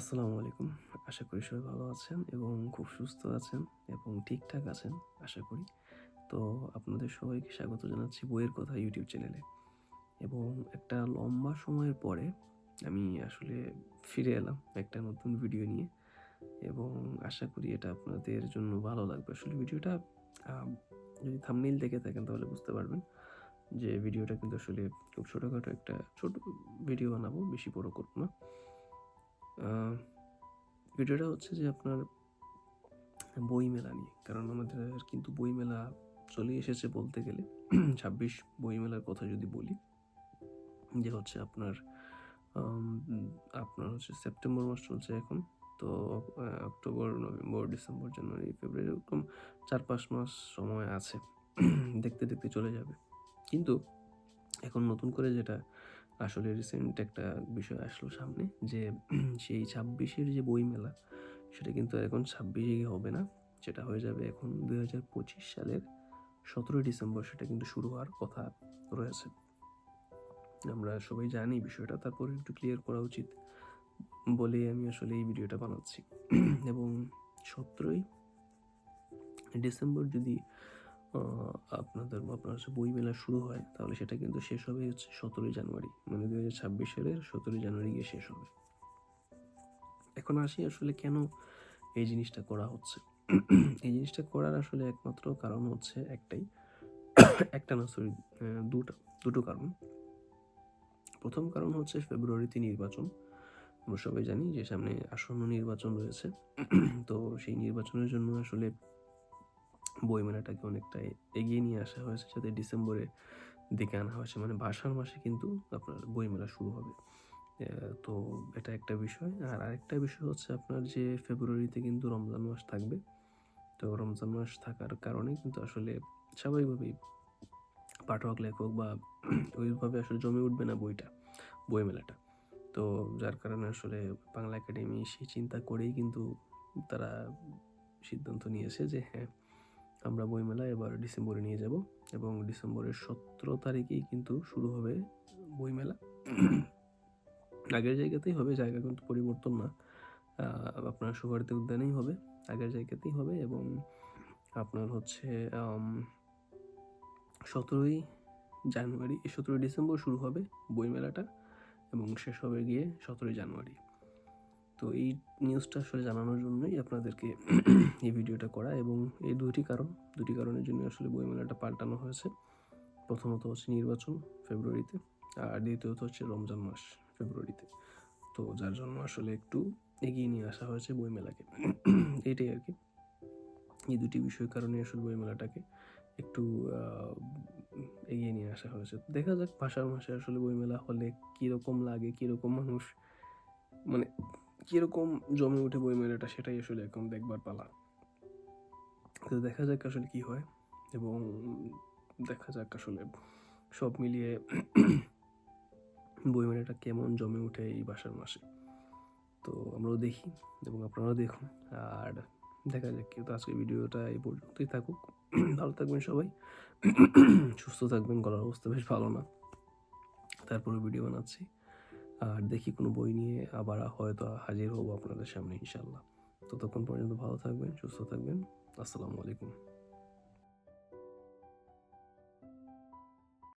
আসসালামু আলাইকুম। আশা করি সবাই ভালো আছেন এবং খুব সুস্থ আছেন এবং ঠিকঠাক আছেন, আশা করি। তো আপনাদের সবাইকে স্বাগত জানাচ্ছি বইয়ের কথা ইউটিউব চ্যানেলে। এবং একটা লম্বা সময়ের পরে আমি আসলে ফিরে এলাম একটা নতুন ভিডিও নিয়ে। এবং আশা করি এটা আপনাদের জন্য ভালো লাগবে। আসলে ভিডিওটা যদি থামনেইল দেখে থাকেন তাহলে বুঝতে পারবেন যে ভিডিওটা কিন্তু আসলে খুব ছোটোখাটো একটা, ছোট ভিডিও বানাবো, বেশি বড় করব না। ভিডিওটা হচ্ছে যে আপনার বই মেলা নিয়ে। কারণ আমাদের কিন্তু বই মেলা চলে এসেছে বলতে গেলে। ছাব্বিশ বই মেলার কথা যদি বলি, যে হচ্ছে আপনার আপনার হচ্ছে সেপ্টেম্বর মাস চলছে এখন। তো October, November, December, January, February এরকম চার পাঁচ মাস সময় আছে। দেখতে দেখতে চলে যাবে। কিন্তু এখন নতুন করে যেটা আসলে রিসেন্ট একটা বিষয় আসলো সামনে যে সেই ছাব্বিশের যে বই মেলা সেটা কিন্তু এখন ছাব্বিশে হবে না। সেটা হয়ে যাবে এখন দুই হাজার পঁচিশ সালের সতেরোই ডিসেম্বর, সেটা কিন্তু শুরু হওয়ার কথা রয়েছে। আমরা সবাই জানি বিষয়টা, তারপরে একটু ক্লিয়ার করা উচিত বলে আমি আসলে এই ভিডিওটা বানাচ্ছি। এবং সতেরোই ডিসেম্বর যদি আপনাদের আপনার বই মেলা শুরু হয়, তাহলে সেটা কিন্তু শেষ হবে হচ্ছে সতেরোই জানুয়ারি। মানে দু হাজার ছাব্বিশ সালের সতেরোই জানুয়ারি গিয়ে শেষ হবে। এখন আসি আসলে কেন এই জিনিসটা করা হচ্ছে। এই জিনিসটা করার আসলে একমাত্র কারণ হচ্ছে একটাই। একটা না সরি দুটো দুটো কারণ। প্রথম কারণ হচ্ছে ফেব্রুয়ারিতে নির্বাচন। আমরা সবাই জানি যে সামনে আসন্ন নির্বাচন রয়েছে। তো সেই নির্বাচনের জন্য আসলে বইমেলাটাকে অনেকটা এগিয়ে নিয়ে আসা হয়েছে, যাতে ডিসেম্বরে দিকে আনা হয়েছে। মানে ভাষার মাসে কিন্তু আপনার বইমেলা শুরু হবে। তো এটা একটা বিষয়। আর আরেকটা বিষয় হচ্ছে আপনার যে ফেব্রুয়ারিতে কিন্তু রমজান মাস থাকবে। তো রমজান মাস থাকার কারণে কিন্তু আসলে স্বাভাবিকভাবেই পাঠক, লেখক বা ওইভাবে আসলে জমে উঠবে না বইটা, বইমেলাটা। তো যার কারণে আসলে বাংলা একাডেমি সেই চিন্তা করেই কিন্তু তারা সিদ্ধান্ত নিয়েছে যে হ্যাঁ আমরা বইমেলা এবার ডিসেম্বরে নিয়ে যাব এবং ডিসেম্বরের সতেরো তারিখেই কিন্তু শুরু হবে বইমেলা। আগের জায়গাতেই হবে, জায়গা কিন্তু পরিবর্তন না। আপনার সুভারতী উদ্যানেই হবে, আগের জায়গাতেই হবে এবং আপনার হচ্ছে সতেরোই জানুয়ারি, সতেরোই ডিসেম্বর শুরু হবে বইমেলাটা এবং শেষ হবে গিয়ে সতেরোই জানুয়ারি। তো এই নিউজটা আসলে জানানোর জন্যই আপনাদেরকে এই ভিডিওটা করা এবং এই দুটি কারণ। দুটি কারণের জন্য আসলে বইমেলাটা পাল্টানো হয়েছে। প্রথমত হচ্ছে নির্বাচন ফেব্রুয়ারিতে আর দ্বিতীয়ত হচ্ছে রমজান মাস ফেব্রুয়ারিতে। তো যার জন্য আসলে একটু এগিয়ে নিয়ে আসা হয়েছে বইমেলাকে। এইটাই আর কি। এই দুটি বিষয় কারণে আসলে বইমেলাটাকে একটু এগিয়ে নিয়ে আসা হয়েছে। দেখা যাক, ভাষার মাসে আসলে বইমেলা হলে কীরকম লাগে, কীরকম মানুষ মানে কীরকম জমে ওঠে বইমেলাটা সেটাই আসলে এখন দেখবার পালা। তো দেখা যাক আসলে কি হয় এবং দেখা যাক আসলে সব মিলিয়ে বইমেলাটা কেমন জমে ওঠে এই বাসার মাসে। তো আমরাও দেখি এবং আপনারাও দেখুন। আর দেখা যাক কেউ তো আজকে ভিডিওটা এই পর্যন্তই থাকুক। ভালো থাকবেন সবাই। সুস্থ থাকবেন, গলার অবস্থা বেশ ভালো না। তারপরে ভিডিও বানাচ্ছি। আর দেখি কোনো বই নিয়ে আবার হয়তো হাজির হব আপনাদের সামনে ইনশাল্লাহ ততক্ষণ পর্যন্ত ভালো থাকবেন, সুস্থ থাকবেন। আসসালামু আলাইকুম।